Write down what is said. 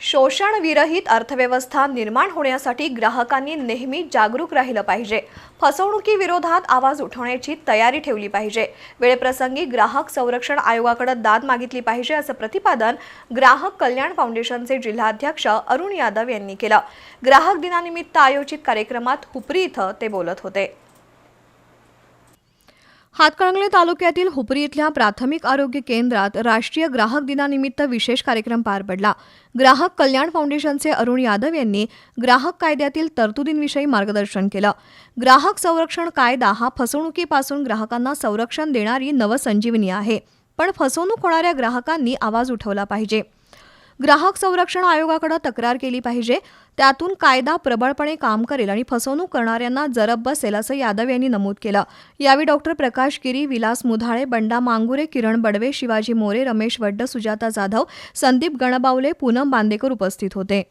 शोषणविरहित अर्थव्यवस्था निर्माण होण्यासाठी ग्राहकांनी नेहमी जागरूक राहिलं पाहिजे. फसवणुकीविरोधात आवाज उठवण्याची तयारी ठेवली पाहिजे. वेळप्रसंगी ग्राहक संरक्षण आयोगाकडे दाद मागितली पाहिजे असं प्रतिपादन ग्राहक कल्याण फाउंडेशनचे जिल्हाध्यक्ष अरुण यादव यांनी केलं. ग्राहक दिनानिमित्त आयोजित कार्यक्रमात हुपरी इथं ते बोलत होते. हातकणंगले तालुक्यातील हुपरी इथल्या प्राथमिक आरोग्य केंद्रात राष्ट्रीय ग्राहक दिनानिमित्त विशेष कार्यक्रम पार पडला. ग्राहक कल्याण फाउंडेशनचे अरुण यादव यांनी ग्राहक कायद्यातील तरतुदींविषयी मार्गदर्शन केलं. ग्राहक संरक्षण कायदा हा फसवणुकीपासून ग्राहकांना संरक्षण देणारी नवसंजीवनी आहे पण फसवणूक होणाऱ्या ग्राहकांनी आवाज उठवला पाहिजे. ग्राहक संरक्षण आयोगाकडे तक्रार केली पाहिजे. त्यातून कायदा प्रबळपणे काम करेल आणि फसवणूक करणाऱ्यांना जरब बसेल असं यादव यांनी नमूद केलं. यावेळी डॉक्टर प्रकाश गिरी विलास मुधाळे बंडा मांगुरे किरण बडवे शिवाजी मोरे रमेश वड्ड सुजाता जाधव संदीप गणबावले पूनम बांदेकर उपस्थित होते.